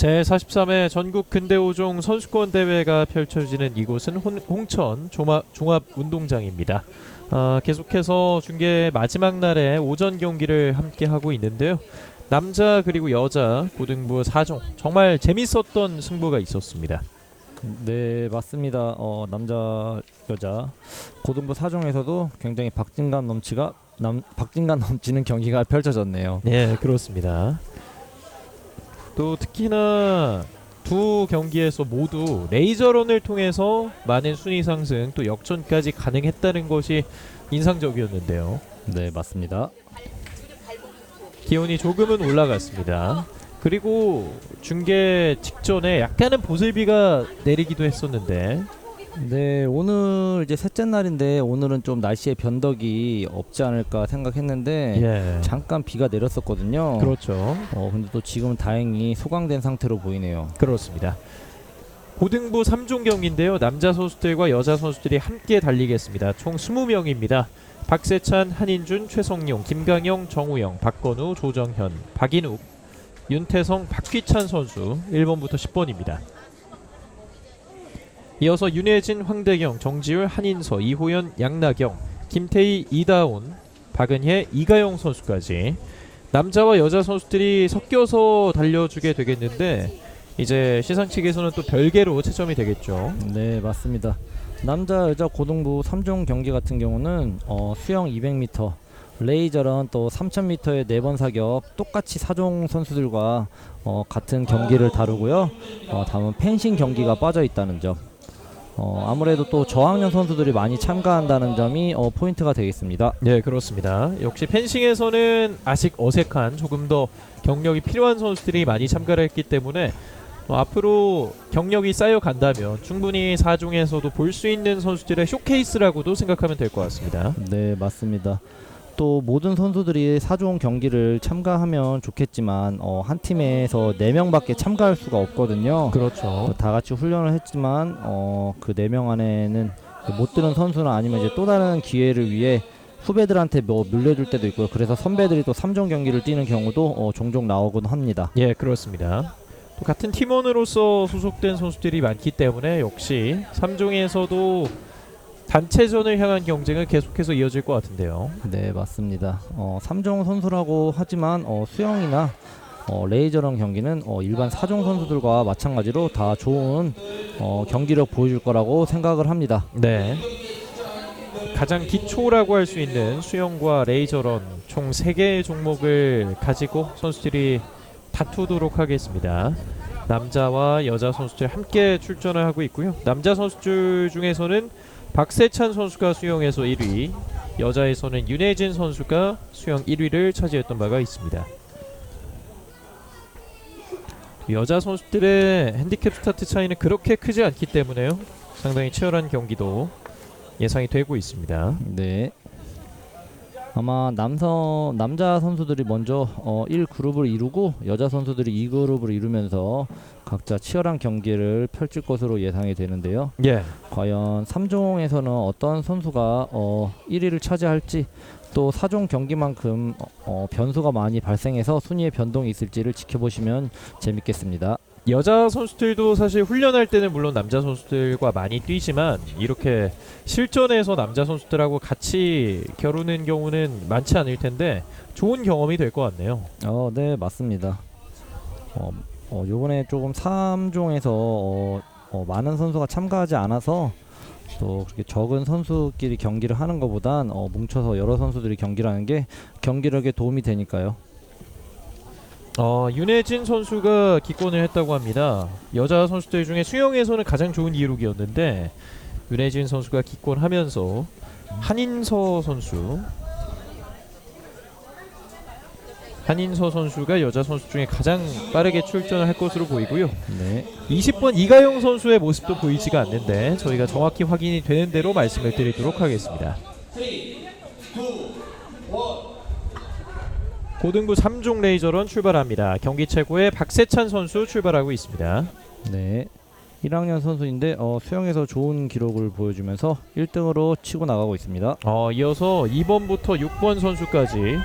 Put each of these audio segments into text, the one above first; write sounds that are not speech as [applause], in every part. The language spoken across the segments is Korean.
제43회 전국 근대오종 선수권 대회가 펼쳐지는 이곳은 혼- 홍천 종합, 종합운동장입니다. 아, 계속해서 중계 마지막 날에 오전 경기를 함께 하고 있는데요. 남자 그리고 여자 고등부 4종 정말 재밌었던 승부가 있었습니다. 네 맞습니다. 어, 남자 여자 고등부 사종에서도 굉장히 박진감 넘치가 남, 박진감 넘치는 경기가 펼쳐졌네요. 네, 그렇습니다. 또 특히나 두 경기에서 모두 레이저런을 통해서 많은 순위 상승 또 역전까지 가능했다는 것이 인상적이었는데요. 네 맞습니다. 기온이 조금은 올라갔습니다. 그리고 중계 직전에 약간은 보슬비가 내리기도 했었는데 네 오늘 이제 셋째 날인데 오늘은 좀 날씨의 변덕이 없지 않을까 생각했는데 예. 잠깐 비가 내렸었거든요. 그렇죠. 어 근데 또 지금 은 다행히 소강된 상태로 보이네요. 그렇습니다. 고등부 3종 경기인데요. 남자 선수들과 여자 선수들이 함께 달리겠습니다. 총 20명입니다. 박세찬, 한인준, 최성용, 김강영, 정우영, 박건우, 조정현, 박인욱, 윤태성, 박휘찬 선수 1번부터 10번입니다. 이어서 윤혜진, 황대경, 정지율, 한인서, 이호연, 양나경, 김태희, 이다온, 박은혜, 이가영 선수까지 남자와 여자 선수들이 섞여서 달려주게 되겠는데 이제 시상 측에서는 또 별개로 채점이 되겠죠. 네 맞습니다. 남자 여자 고등부 3종 경기 같은 경우는 어, 수영 200m, 레이저런 또 3000m의 네 번 사격 똑같이 사종 선수들과 어, 같은 경기를 다루고요. 어, 다음은 펜싱 경기가 빠져 있다는 점. 어, 아무래도 또 저학년 선수들이 많이 참가한다는 점이 어, 포인트가 되겠습니다. 네, 그렇습니다. 역시 펜싱에서는 아직 어색한 조금 더 경력이 필요한 선수들이 많이 참가를 했기 때문에 어, 앞으로 경력이 쌓여 간다면 충분히 4종에서도 볼 수 있는 선수들의 쇼케이스라고도 생각하면 될 것 같습니다. 네, 맞습니다. 또 모든 선수들이 사종 경기를 참가하면 좋겠지만 어, 한 팀에서 4명밖에 참가할 수가 없거든요. 그렇죠. 어, 다 같이 훈련을 했지만 어, 그네명 안에는 못 드는 선수나 아니면 이제 또 다른 기회를 위해 후배들한테 뭐 물려줄 때도 있고요. 그래서 선배들이 또 3종 경기를 뛰는 경우도 어, 종종 나오곤 합니다. 예, 그렇습니다. 또 같은 팀원으로서 소속된 선수들이 많기 때문에 역시 3종에서도 단체전을 향한 경쟁은 계속해서 이어질 것 같은데요. 네, 맞습니다. 어, 3종 선수라고 하지만 어, 수영이나 어, 레이저런 경기는 어, 일반 4종 선수들과 마찬가지로 다 좋은 어, 경기력 보여줄 거라고 생각을 합니다. 네. 가장 기초라고 할 수 있는 수영과 레이저런 총 3개의 종목을 가지고 선수들이 다투도록 하겠습니다. 남자와 여자 선수들 함께 출전을 하고 있고요. 남자 선수들 중에서는 박세찬 선수가 수영에서 1위, 여자에서는 윤혜진 선수가 수영 1위를 차지했던 바가 있습니다. 여자 선수들의 핸디캡 스타트 차이는 그렇게 크지 않기 때문에요. 상당히 치열한 경기도 예상이 되고 있습니다. 네. 아마 남성 남자 선수들이 먼저 어, 1 그룹을 이루고 여자 선수들이 2 그룹을 이루면서 각자 치열한 경기를 펼칠 것으로 예상이 되는데요. 예. 과연 3종에서는 어떤 선수가 어, 1위를 차지할지 또 4종 경기만큼 어, 어, 변수가 많이 발생해서 순위의 변동이 있을지를 지켜보시면 재밌겠습니다. 여자 선수들도 사실 훈련할 때는 물론 남자 선수들과 많이 뛰지만 이렇게 실전에서 남자 선수들하고 같이 겨루는 경우는 많지 않을 텐데 좋은 경험이 될 것 같네요. 어, 네, 맞습니다. 어, 어, 요번에 조금 3종에서 어, 어, 많은 선수가 참가하지 않아서 또 그렇게 적은 선수끼리 경기를 하는 것보단 어, 뭉쳐서 여러 선수들이 경기를 하는 게 경기력에 도움이 되니까요. 어, 윤혜진 선수가 기권을 했다고 합니다. 여자 선수들 중에 수영에서는 가장 좋은 기록이었는데 윤혜진 선수가 기권하면서 한인서 선수 한인서 선수가 여자 선수 중에 가장 빠르게 출전을 할 것으로 보이고요. 네. 20번 이가영 선수의 모습도 보이지가 않는데 저희가 정확히 확인이 되는 대로 말씀을 드리도록 하겠습니다. 고등부 3종 레이저런 출발합니다. 경기 최고의 박세찬 선수 출발하고 있습니다. 네. 1학년 선수인데 어, 수영에서 좋은 기록을 보여주면서 1등으로 치고 나가고 있습니다. 어, 이어서 2번부터 6번 선수까지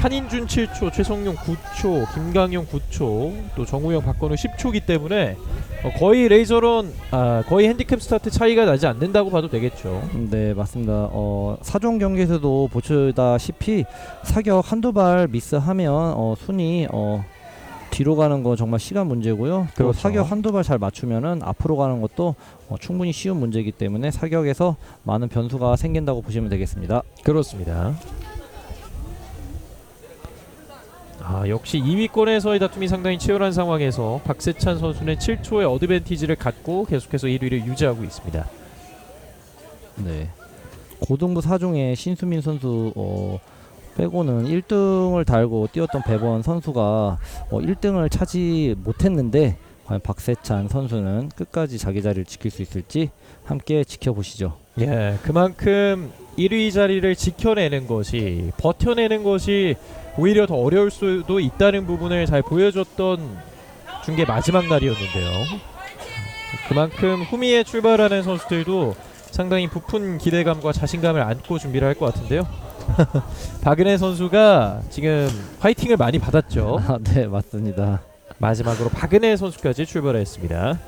한인준 7초, 최성용 9초, 김강용 9초, 또 정우영, 박건우 10초기 때문에 어, 거의 레이저런 아, 거의 핸디캡 스타트 차이가 나지 않는다고 봐도 되겠죠. 네 맞습니다. 어, 사종 경기에서도 보시다시피 사격 한두 발 미스하면 어, 순위 어, 뒤로 가는 거 정말 시간 문제고요. 또 그렇죠. 사격 한두 발 잘 맞추면은 앞으로 가는 것도 어, 충분히 쉬운 문제이기 때문에 사격에서 많은 변수가 생긴다고 보시면 되겠습니다. 그렇습니다. 아 역시 2위권에서의 다툼이 상당히 치열한 상황에서 박세찬 선수는 7초의 어드밴티지를 갖고 계속해서 1위를 유지하고 있습니다. 네. 고등부 사중에 신수민 선수 어, 빼고는 1등을 달고 뛰었던 배번 선수가 어, 1등을 차지 못했는데 과연 박세찬 선수는 끝까지 자기 자리를 지킬 수 있을지 함께 지켜보시죠. 예, 그만큼 1위 자리를 지켜내는 것이 버텨내는 것이 오히려 더 어려울 수도 있다는 부분을 잘 보여줬던 중계 마지막 날이었는데요. 그만큼 후미에 출발하는 선수들도 상당히 부푼 기대감과 자신감을 안고 준비를 할 것 같은데요. [laughs] 박은혜 선수가 지금 화이팅을 많이 받았죠. [laughs] 아, 네, 맞습니다. 마지막으로 박은혜 선수까지 출발했습니다.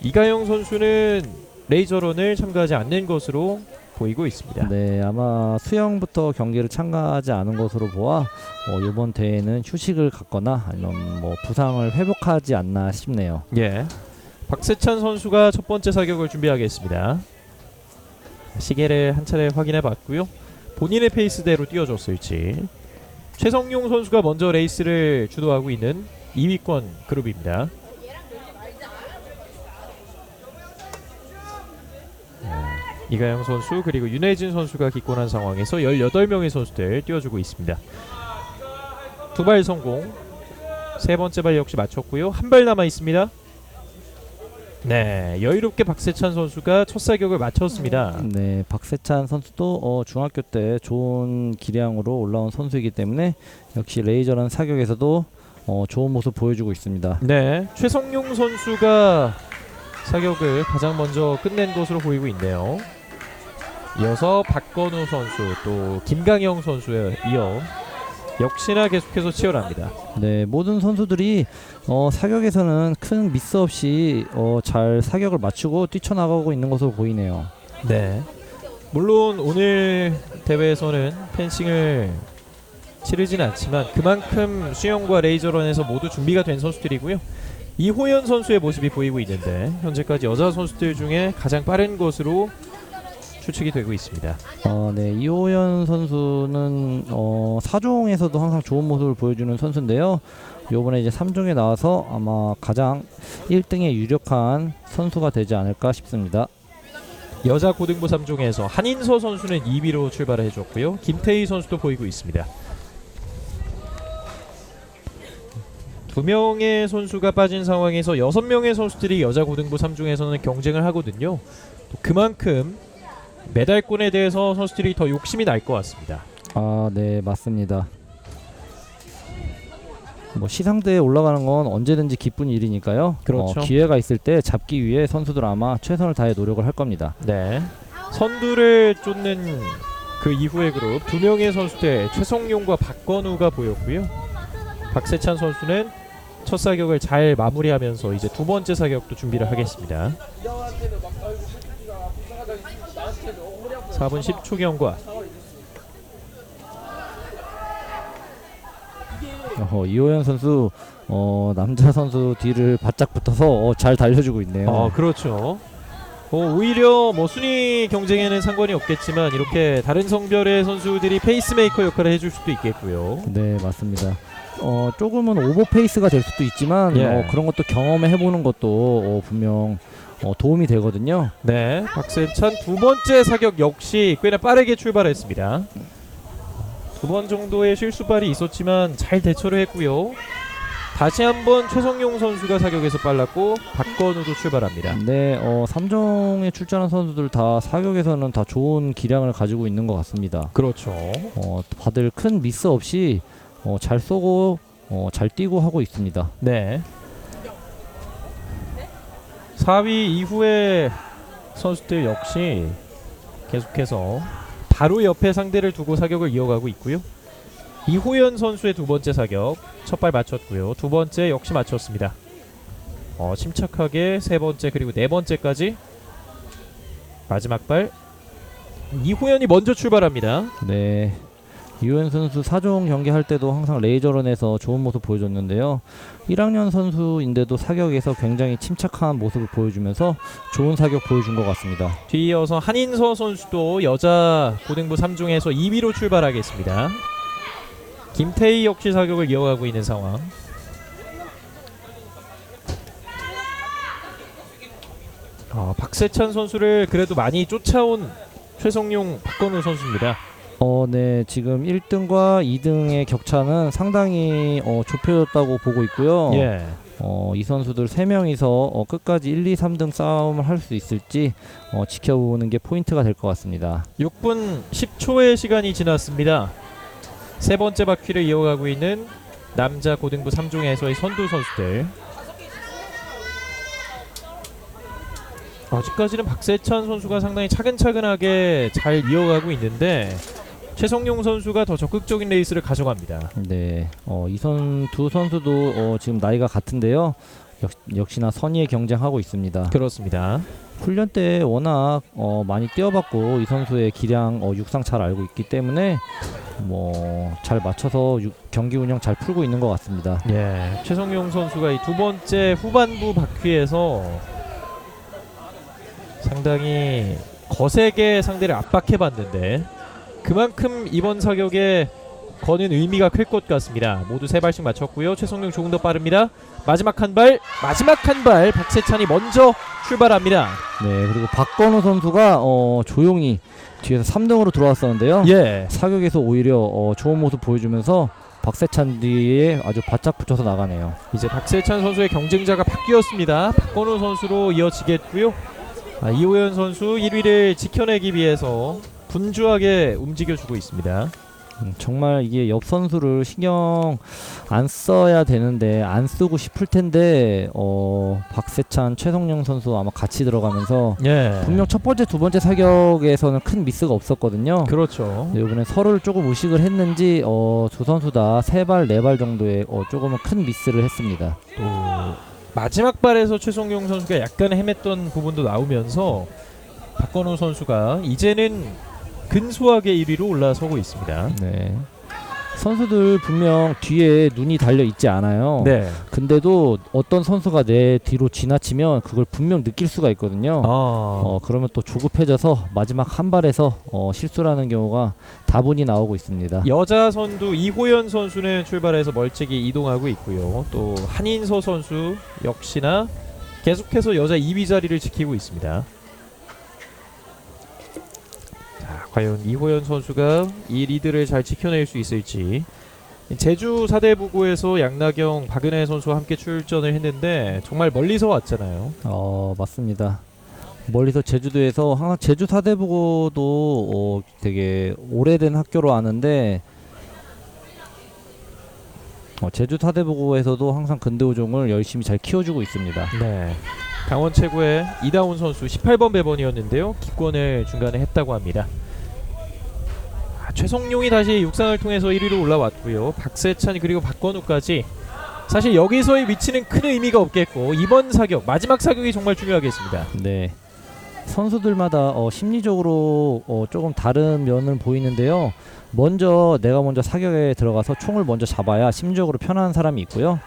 이가영 선수는 레이저런을 참가하지 않는 것으로 보이고 있습니다. 네, 아마 수영부터 경기를 참가하지 않은 것으로 보아 어, 이번 대회는 휴식을 갖거나 아니면 뭐 부상을 회복하지 않나 싶네요. 예. 박세찬 선수가 첫 번째 사격을 준비하겠습니다. 시계를 한 차례 확인해 봤고요. 본인의 페이스대로 뛰어줬을지. 최성용 선수가 먼저 레이스를 주도하고 있는 2위권 그룹입니다. 이가영 선수 그리고 윤혜진 선수가 기권한 상황에서 18명의 선수들 뛰어주고 있습니다. 두 발 성공. 세 번째 발 역시 맞췄고요. 한 발 남아 있습니다. 네, 여유롭게 박세찬 선수가 첫 사격을 마쳤습니다. 네, 박세찬 선수도 어, 중학교 때 좋은 기량으로 올라온 선수이기 때문에 역시 레이저라는 사격에서도 어, 좋은 모습 보여주고 있습니다. 네, 최성용 선수가 사격을 가장 먼저 끝낸 것으로 보이고 있네요. 이어서 박건우 선수 또 김강영 선수에 이어 역시나 계속해서 치열합니다. 네, 모든 선수들이 어, 사격에서는 큰 미스 없이 어, 잘 사격을 맞추고 뛰쳐나가고 있는 것으로 보이네요. 네. 물론 오늘 대회에서는 펜싱을 치르지는 않지만 그만큼 수영과 레이저런에서 모두 준비가 된 선수들이고요. 이호연 선수의 모습이 보이고 있는데 현재까지 여자 선수들 중에 가장 빠른 것으로 추측이 되고 있습니다. 어, 네, 이호연 선수는 어, 사종에서도 항상 좋은 모습을 보여주는 선수인데요. 요번에 이제 3종에 나와서 아마 가장 1등에 유력한 선수가 되지 않을까 싶습니다. 여자 고등부 3종에서 한인서 선수는 2위로 출발을 해줬고요. 김태희 선수도 보이고 있습니다. 두 명의 선수가 빠진 상황에서 여섯 명의 선수들이 여자 고등부 3종에서는 경쟁을 하거든요. 또 그만큼 메달권에 대해서 선수들이 더 욕심이 날 것 같습니다. 아, 네, 맞습니다. 뭐 시상대에 올라가는 건 언제든지 기쁜 일이니까요. 그렇죠. 어, 기회가 있을 때 잡기 위해 선수들 아마 최선을 다해 노력을 할 겁니다. 네. 선두를 쫓는 그 이후의 그룹 두 명의 선수들 최성용과 박건우가 보였고요. 박세찬 선수는 첫 사격을 잘 마무리하면서 이제 두 번째 사격도 준비를 하겠습니다. 4분 10초 경과. 어, 이호연 선수 어, 남자 선수 뒤를 바짝 붙어서 어, 잘 달려주고 있네요. 어, 그렇죠. 어, 오히려 뭐 순위 경쟁에는 상관이 없겠지만 이렇게 다른 성별의 선수들이 페이스메이커 역할을 해줄 수도 있겠고요. 네, 맞습니다. 어, 조금은 오버 페이스가 될 수도 있지만 예. 어, 그런 것도 경험해 보는 것도 어, 분명 어, 도움이 되거든요. 네, 박세찬 두 번째 사격 역시 꽤나 빠르게 출발했습니다. 두 번 정도의 실수발이 있었지만 잘 대처를 했고요. 다시 한번 최성용 선수가 사격에서 빨랐고 박건우도 출발합니다. 네, 어, 3종에 출전한 선수들 다 사격에서는 다 좋은 기량을 가지고 있는 것 같습니다. 그렇죠. 어, 다들 큰 미스 없이 어, 잘 쏘고 어, 잘 뛰고 하고 있습니다. 네. 4위 이후의 선수들 역시 계속해서 바로 옆에 상대를 두고 사격을 이어가고 있고요. 이호연 선수의 두 번째 사격 첫 발 맞췄고요. 두 번째 역시 맞췄습니다. 어, 침착하게 세 번째 그리고 네 번째까지 마지막 발 이호연이 먼저 출발합니다. 네. 이호연 선수 사종 경기 할 때도 항상 레이저런에서 좋은 모습 보여줬는데요. 1학년 선수인데도 사격에서 굉장히 침착한 모습을 보여주면서 좋은 사격 보여준 것 같습니다. 뒤이어서 한인서 선수도 여자 고등부 3중에서 2위로 출발하겠습니다. 김태희 역시 사격을 이어가고 있는 상황. 아, 박세찬 선수를 그래도 많이 쫓아온 최성용 박건우 선수입니다. 어, 네. 지금 1등과 2등의 격차는 상당히 어, 좁혀졌다고 보고 있고요. 예. 어, 이 선수들 3명이서 어, 끝까지 1, 2, 3등 싸움을 할 수 있을지 어, 지켜보는 게 포인트가 될 것 같습니다. 6분 10초의 시간이 지났습니다. 세 번째 바퀴를 이어가고 있는 남자 고등부 3중에서의 선두 선수들. 아직까지는 박세찬 선수가 상당히 차근차근하게 잘 이어가고 있는데 최성용 선수가 더 적극적인 레이스를 가져갑니다. 네, 어, 이선 두 선수도 어, 지금 나이가 같은데요. 역, 역시나 선의의 경쟁하고 있습니다. 그렇습니다. 훈련 때 워낙 어, 많이 뛰어봤고 이 선수의 기량 어, 육상 잘 알고 있기 때문에 뭐 잘 맞춰서 유- 경기 운영 잘 풀고 있는 것 같습니다. 예, 최성용 선수가 이 두 번째 후반부 바퀴에서 상당히 거세게 상대를 압박해 봤는데 그만큼 이번 사격에 거는 의미가 클 것 같습니다. 모두 세 발씩 맞췄고요. 최성용 조금 더 빠릅니다. 마지막 한 발, 마지막 한 발 박세찬이 먼저 출발합니다. 네, 그리고 박건우 선수가 어, 조용히 뒤에서 3등으로 들어왔었는데요. 예. 사격에서 오히려 어, 좋은 모습 보여주면서 박세찬 뒤에 아주 바짝 붙여서 나가네요. 이제 박세찬 선수의 경쟁자가 바뀌었습니다. 박건우 선수로 이어지겠고요. 아, 이호연 선수 1위를 지켜내기 위해서 분주하게 움직여주고 있습니다. 음, 정말 이게 옆 선수를 신경 안 써야 되는데 안 쓰고 싶을 텐데 어, 박세찬, 최성령 선수 아마 같이 들어가면서 예. 분명 첫 번째, 두 번째 사격에서는 큰 미스가 없었거든요. 그렇죠. 네, 이번에 서로를 조금 의식을 했는지 어, 두 선수 다 세 발, 네 발 정도의 어, 조금은 큰 미스를 했습니다. 또 마지막 발에서 최성용 선수가 약간 헤맸던 부분도 나오면서 박건우 선수가 이제는 근소하게 1위로 올라서고 있습니다. 네. 선수들 분명 뒤에 눈이 달려 있지 않아요. 네. 근데도 어떤 선수가 내 뒤로 지나치면 그걸 분명 느낄 수가 있거든요. 아. 어, 그러면 또 조급해져서 마지막 한 발에서 어, 실수라는 경우가 다분히 나오고 있습니다. 여자 선두 이호연 선수는 출발해서 멀찍이 이동하고 있고요. 또 한인서 선수 역시나 계속해서 여자 2위 자리를 지키고 있습니다. 자, 과연 이호연 선수가 이 리드를 잘 지켜낼 수 있을지. 제주 사대부고에서 양나경, 박은혜 선수와 함께 출전을 했는데 정말 멀리서 왔잖아요. 어, 맞습니다. 멀리서 제주도에서 항상 제주 사대부고도 어, 되게 오래된 학교로 아는데 어, 제주 사대부고에서도 항상 근대오종을 열심히 잘 키워주고 있습니다. 네. 강원 최고의 이다운 선수 18번 배번이었는데요. 기권을 중간에 했다고 합니다. 아, 최성용이 다시 육상을 통해서 1위로 올라왔고요. 박세찬 그리고 박건우까지 사실 여기서의 위치는 큰 의미가 없겠고 이번 사격 마지막 사격이 정말 중요하겠습니다. 네. 선수들마다 어, 심리적으로 어, 조금 다른 면을 보이는데요. 먼저 내가 먼저 사격에 들어가서 총을 먼저 잡아야 심리적으로 편안한 사람이 있고요.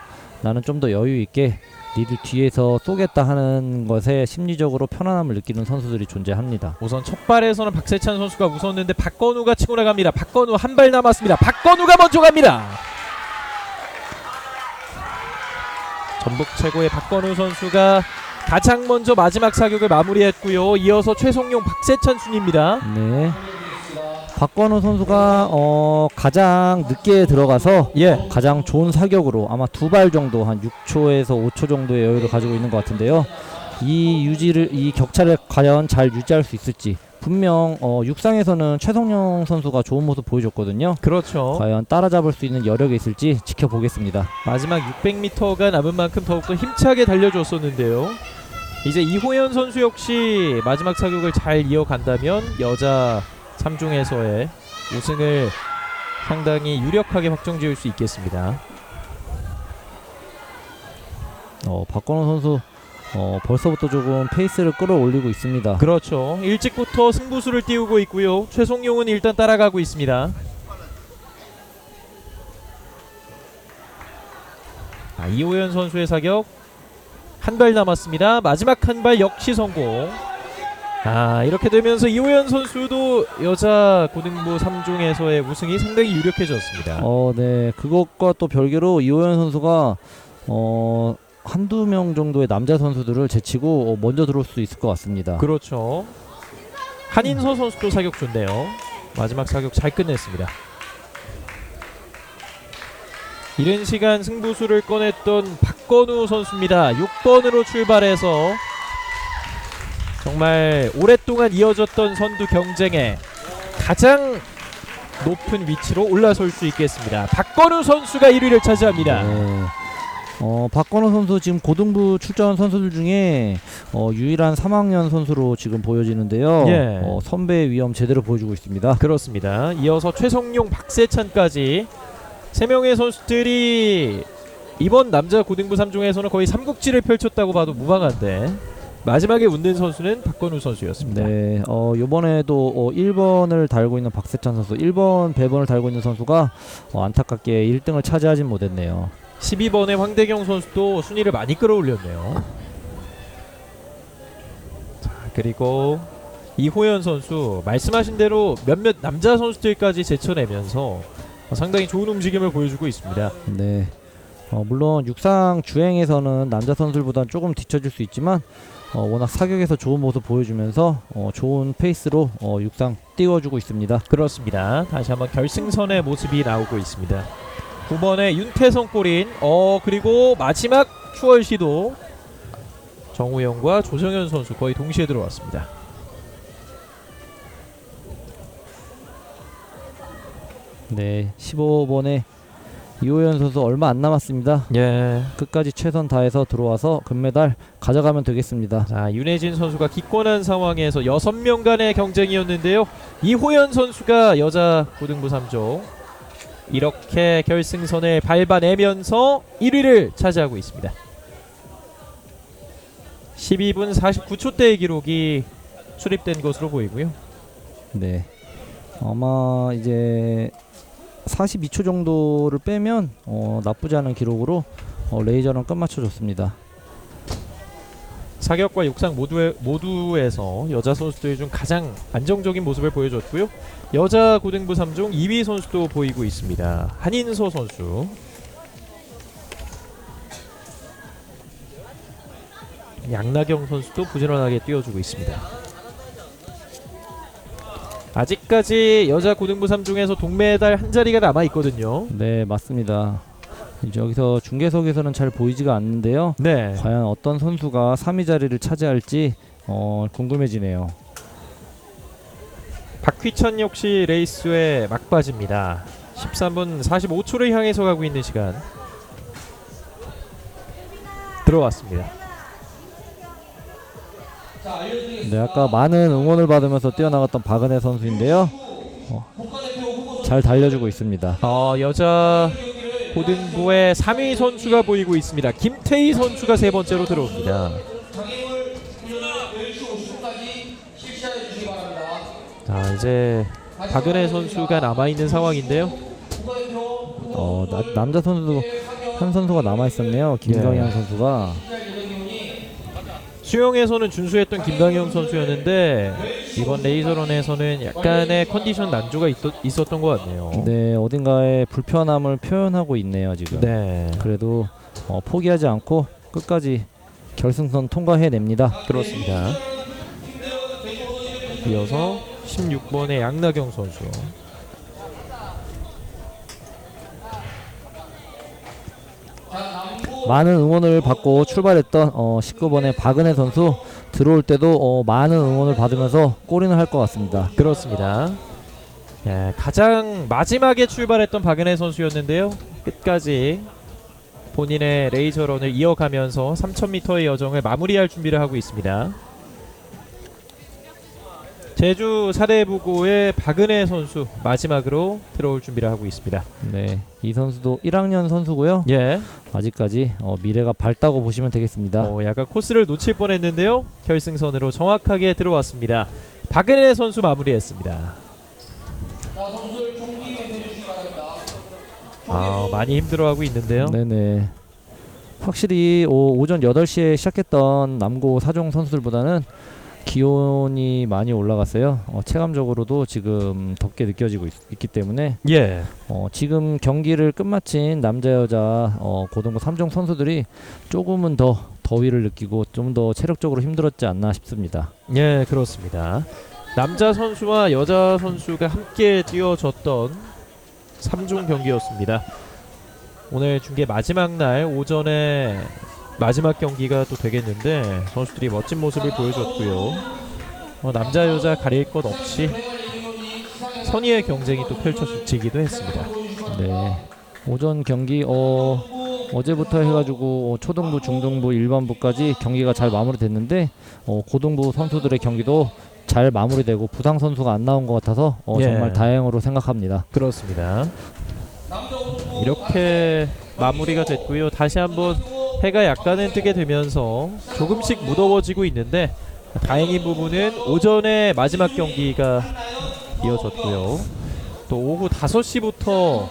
나는 좀 더 여유 있게 니들 뒤에서 쏘겠다 하는 것에 심리적으로 편안함을 느끼는 선수들이 존재합니다. 우선 첫 발에서는 박세찬 선수가 웃었는데 박건우가 치고 나갑니다. 박건우 한 발 남았습니다. 박건우가 먼저 갑니다. 전북 최고의 박건우 선수가 가장 먼저 마지막 사격을 마무리했고요. 이어서 최성용, 박세찬 순입니다. 네. 박건우 선수가 어, 가장 늦게 들어가서 예. 가장 좋은 사격으로 아마 두 발 정도 한 6초에서 5초 정도의 여유를 가지고 있는 것 같은데요. 이 유지를 이 격차를 과연 잘 유지할 수 있을지 분명 어, 육상에서는 최성용 선수가 좋은 모습 보여줬거든요. 그렇죠. 과연 따라잡을 수 있는 여력이 있을지 지켜보겠습니다. 마지막 600m가 남은 만큼 더욱더 힘차게 달려줬었는데요. 이제 이호연 선수 역시 마지막 사격을 잘 이어간다면 여자 3중에서의 우승을 상당히 유력하게 확정 지을 수 있겠습니다. 어, 박건호 선수 어, 벌써부터 조금 페이스를 끌어올리고 있습니다. 그렇죠. 일찍부터 승부수를 띄우고 있고요. 최송용은 일단 따라가고 있습니다. 아, 이호연 선수의 사격 한 발 남았습니다. 마지막 한 발 역시 성공. 아 이렇게 되면서 이호연 선수도 여자 고등부 3종에서의 우승이 상당히 유력해졌습니다. 어, 네. 그것과 또 별개로 이호연 선수가 어, 한두 명 정도의 남자 선수들을 제치고 어, 먼저 들어올 수 있을 것 같습니다. 그렇죠. 한인서 선수도 사격 좋네요. 마지막 사격 잘 끝냈습니다. 이른 시간 승부수를 꺼냈던 박건우 선수입니다. 6번으로 출발해서 정말 오랫동안 이어졌던 선두 경쟁에 가장 높은 위치로 올라설 수 있겠습니다. 박건우 선수가 1위를 차지합니다. 네. 어, 박건호 선수 지금 고등부 출전 선수들 중에 어, 유일한 3학년 선수로 지금 보여지는데요. 예. 어, 선배의 위험 제대로 보여주고 있습니다. 그렇습니다. 이어서 최성용, 박세찬까지 세 명의 선수들이 이번 남자 고등부 3종에서는 거의 삼국지를 펼쳤다고 봐도 무방한데 마지막에 웃는 선수는 박건우 선수였습니다. 네, 어, 요번에도 어, 1번을 달고 있는 박세찬 선수, 1번 배번을 달고 있는 선수가 어, 안타깝게 1등을 차지하진 못했네요. 12번의 황대경 선수도 순위를 많이 끌어올렸네요. 자, 그리고 이호연 선수 말씀하신 대로 몇몇 남자 선수들까지 제쳐내면서 상당히 좋은 움직임을 보여주고 있습니다. 네. 어, 물론 육상 주행에서는 남자 선수들보다는 조금 뒤처질 수 있지만 어, 워낙 사격에서 좋은 모습 보여주면서 어, 좋은 페이스로 어, 육상 띄워주고 있습니다. 그렇습니다. 다시 한번 결승선의 모습이 나오고 있습니다. 9번의 윤태성 골인 어 그리고 마지막 추월 시도 정우영과 조정현 선수 거의 동시에 들어왔습니다. 네, 15번에 이호연 선수 얼마 안 남았습니다. 예. 끝까지 최선 다해서 들어와서 금메달 가져가면 되겠습니다. 자 윤혜진 선수가 기권한 상황에서 6명 간의 경쟁이었는데요. 이호연 선수가 여자 고등부 3조 이렇게 결승선을 밟아내면서 1위를 차지하고 있습니다. 12분 49초대의 기록이 수립된 것으로 보이고요. 네. 아마 이제 42초 정도를 빼면 어, 나쁘지 않은 기록으로 어, 레이저는 끝마쳐줬습니다. 사격과 육상 모두 모두에서 여자 선수들 중 가장 안정적인 모습을 보여줬고요. 여자 고등부 3종 2위 선수도 보이고 있습니다. 한인서 선수. 양나경 선수도 부지런하게 뛰어주고 있습니다. 아직까지 여자 고등부 3종에서 동메달 한 자리가 남아 있거든요. 네, 맞습니다. 이제 여기서 중계석에서는 잘 보이지가 않는데요. 네. 과연 어떤 선수가 3위 자리를 차지할지 어, 궁금해지네요. 박휘천 역시 레이스의 막바지입니다. 13분 45초를 향해서 가고 있는 시간 들어왔습니다. 네, 아까 많은 응원을 받으면서 뛰어나갔던 박은혜 선수인데요. 어, 잘 달려주고 있습니다. 어, 여자 고등부의 3위 선수가 보이고 있습니다. 김태희 선수가 세 번째로 들어옵니다. 자 이제 박은혜 선수가 남아 있는 상황인데요. 어, 나- 남자 선수도 한 선수가 남아 있었네요. 김광현 예. 선수가. 수영에서는 준수했던 김강영 선수였는데 이번 레이저런에서는 약간의 컨디션 난조가 있, 있었던 것 같네요. 네, 어딘가에 불편함을 표현하고 있네요, 지금. 네, 그래도 어, 포기하지 않고 끝까지 결승선 통과해냅니다. 그렇습니다. 이어서 16번의 양나경 선수. 많은 응원을 받고 출발했던 어, 19번의 박은혜 선수 들어올 때도 어, 많은 응원을 받으면서 골인을 할 것 같습니다. 그렇습니다. 예, 가장 마지막에 출발했던 박은혜 선수였는데요. 끝까지 본인의 레이저런을 이어가면서 3000m의 여정을 마무리할 준비를 하고 있습니다. 제주 사대부고의 박은혜 선수 마지막으로 들어올 준비를 하고 있습니다. 네, 이 선수도 1학년 선수고요. 예. 아직까지 어, 미래가 밝다고 보시면 되겠습니다. 어, 약간 코스를 놓칠 뻔했는데요. 결승선으로 정확하게 들어왔습니다. 박은혜 선수 마무리했습니다. 아, 많이 힘들어하고 있는데요. 네네. 확실히 오, 오전 8시에 시작했던 남고 사종 선수들보다는 기온이 많이 올라갔어요. 어, 체감적으로도 지금 덥게 느껴지고 있, 기 때문에 예. 어, 지금 경기를 끝마친 남자 여자 어, 고등부 3종 선수들이 조금은 더 더위를 느끼고 좀 더 체력적으로 힘들었지 않나 싶습니다. 예, 그렇습니다. 남자 선수와 여자 선수가 함께 뛰어졌던 3종 경기였습니다. 오늘 중계 마지막 날 오전에 마지막 경기가 또 되겠는데 선수들이 멋진 모습을 보여줬고요. 어, 남자 여자 가릴 것 없이 선의의 경쟁이 또 펼쳐지기도 했습니다. 네. 오전 경기 어 어제부터 해가지고 어, 초등부, 중등부, 일반부까지 경기가 잘 마무리됐는데 어, 고등부 선수들의 경기도 잘 마무리되고 부상 선수가 안 나온 것 같아서 어, 예. 정말 다행으로 생각합니다. 그렇습니다. 이렇게 마무리가 됐고요. 다시 한번 해가 약간은 뜨게 되면서 조금씩 무더워지고 있는데 다행인 부분은 오전에 마지막 경기가 이어졌고요. 또 오후 5시부터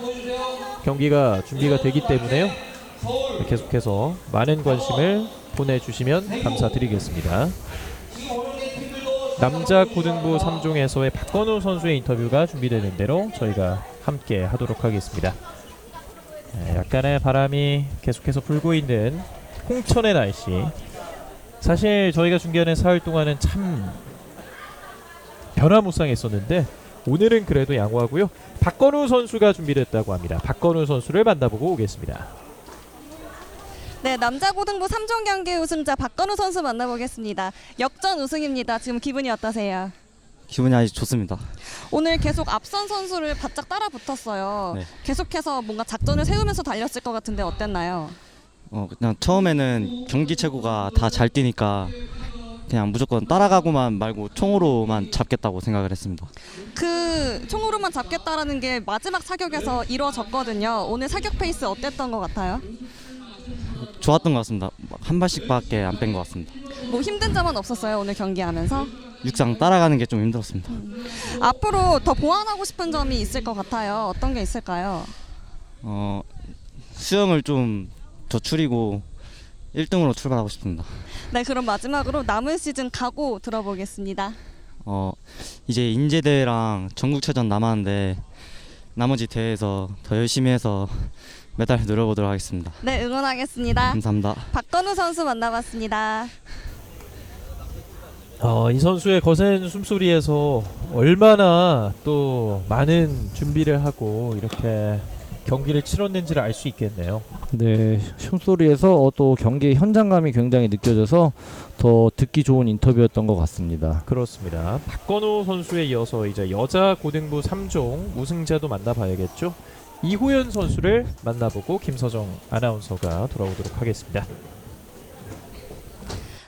경기가 준비가 되기 때문에요. 계속해서 많은 관심을 보내주시면 감사드리겠습니다. 남자 고등부 3종에서의 박건우 선수의 인터뷰가 준비되는 대로 저희가 함께 하도록 하겠습니다. 네, 약간의 바람이 계속해서 불고 있는 홍천의 날씨. 사실 저희가 중계하는 사흘 동안은 참 변화무쌍했었는데 오늘은 그래도 양호하고요. 박건우 선수가 준비됐다고 합니다. 박건우 선수를 만나보고 오겠습니다. 네, 남자 고등부 3종 경기 우승자 박건우 선수 만나보겠습니다. 역전 우승입니다. 지금 기분이 어떠세요? 기분이 아주 좋습니다. 오늘 계속 앞선 선수를 바짝 따라 붙었어요. 네. 계속해서 뭔가 작전을 세우면서 달렸을 것 같은데 어땠나요? 어, 그냥 처음에는 경기 체구가 다 잘 뛰니까 그냥 무조건 따라가고만 말고 총으로만 잡겠다고 생각을 했습니다. 그 총으로만 잡겠다라는 게 마지막 사격에서 이루어졌거든요. 오늘 사격 페이스 어땠던 것 같아요? 좋았던 것 같습니다. 막한 발씩밖에 안 뺀 것 같습니다. 뭐 힘든 점은 없었어요 오늘 경기하면서? 육상 따라가는 게 좀 힘들었습니다. 앞으로 더 보완하고 싶은 점이 있을 것 같아요. 어떤 게 있을까요? 어, 수영을 좀더 줄이고 1등으로 출발하고 싶습니다. 네, 그럼 마지막으로 남은 시즌 각오 들어보겠습니다. 어, 이제 인제대회랑 전국체전 남았는데 나머지 대회에서 더 열심히 해서 메달 노려보도록 하겠습니다. 네, 응원하겠습니다. 감사합니다. 박건우 선수 만나봤습니다. 어, 이 선수의 거센 숨소리에서 얼마나 또 많은 준비를 하고 이렇게 경기를 치렀는지를 알 수 있겠네요. 네, 숨소리에서 어, 또 경기 현장감이 굉장히 느껴져서 더 듣기 좋은 인터뷰였던 것 같습니다. 그렇습니다. 박건우 선수에 이어서 이제 여자 고등부 3종 우승자도 만나봐야겠죠. 이호연 선수를 만나보고 김서정 아나운서가 돌아오도록 하겠습니다.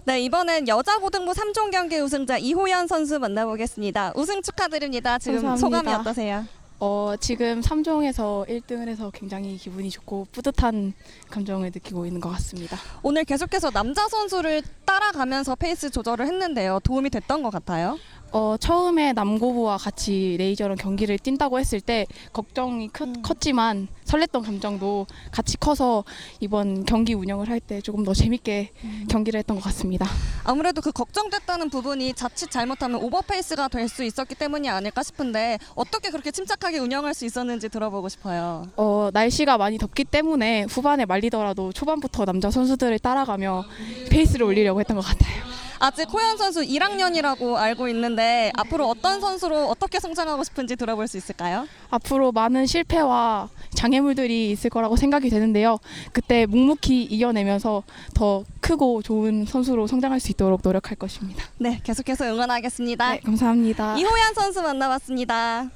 네, 이번엔 여자 고등부 3종 경기 우승자 이호연 선수 만나보겠습니다. 우승 축하드립니다. 지금 감사합니다. 소감이 어떠세요? 어, 지금 3종에서 1등을 해서 굉장히 기분이 좋고 뿌듯한 감정을 느끼고 있는 것 같습니다. 오늘 계속해서 남자 선수를 따라가면서 페이스 조절을 했는데요. 도움이 됐던 것 같아요. 어, 처음에 남고부와 같이 레이저런 경기를 뛴다고 했을 때 걱정이 크, 음. 컸지만 설렜던 감정도 같이 커서 이번 경기 운영을 할 때 조금 더 재밌게 경기를 했던 것 같습니다. 아무래도 그 걱정됐다는 부분이 자칫 잘못하면 오버페이스가 될 수 있었기 때문이 아닐까 싶은데 어떻게 그렇게 침착하게 운영할 수 있었는지 들어보고 싶어요. 어, 날씨가 많이 덥기 때문에 후반에 말리더라도 초반부터 남자 선수들을 따라가며 페이스를 올리려고 했던 것 같아요. 아직 호연 선수 1학년이라고 알고 있는데 앞으로 어떤 선수로 어떻게 성장하고 싶은지 들어볼 수 있을까요? 앞으로 많은 실패와 장애물들이 있을 거라고 생각이 되는데요. 그때 묵묵히 이겨내면서 더 크고 좋은 선수로 성장할 수 있도록 노력할 것입니다. 네, 계속해서 응원하겠습니다. 네, 감사합니다. 이호연 선수 만나봤습니다.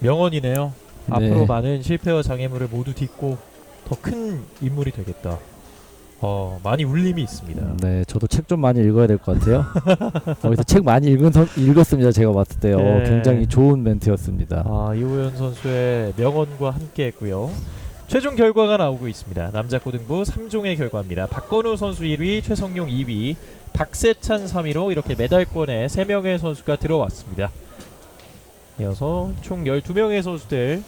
명언이네요. 네. 앞으로 많은 실패와 장애물을 모두 딛고 더 큰 인물이 되겠다. 어, 많이 울림이 있습니다. 네, 저도 책 좀 많이 읽어야 될 것 같아요. [laughs] 거기서 책 많이 읽은 선, 읽었습니다. 제가 봤을 때요. 네. 굉장히 좋은 멘트였습니다. 아, 이호연 선수의 명언과 함께 했고요. 최종 결과가 나오고 있습니다. 남자 고등부 3종의 결과입니다. 박건우 선수 1위, 최성용 2위, 박세찬 3위로 이렇게 메달권에 3명의 선수가 들어왔습니다. 이어서 총 12명의 선수들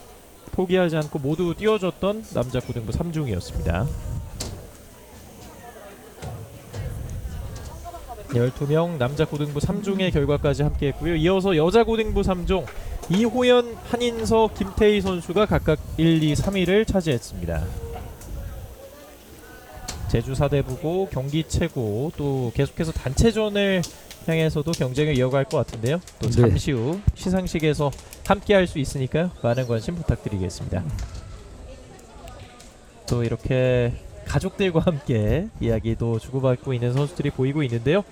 포기하지 않고 모두 뛰어줬던 남자 고등부 3종이었습니다. 12명 남자 고등부 3종의 결과까지 함께 했고요. 이어서 여자 고등부 3종 이호연, 한인석, 김태희 선수가 각각 1, 2, 3위를 차지했습니다. 제주 사대부고 경기 최고 또 계속해서 단체전을 향해서도 경쟁을 이어갈 것 같은데요. 또 네. 잠시 후 시상식에서 함께 할 수 있으니까요. 많은 관심 부탁드리겠습니다. 또 이렇게 가족들과 함께 이야기도 주고받고 있는 선수들이 보이고 있는데요.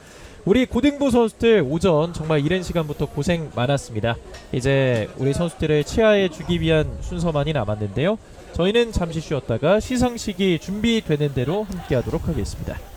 우리 고등부 선수들 오전 정말 이른 시간부터 고생 많았습니다. 이제 우리 선수들을 치하해 주기 위한 순서만이 남았는데요. 저희는 잠시 쉬었다가 시상식이 준비되는 대로 함께하도록 하겠습니다.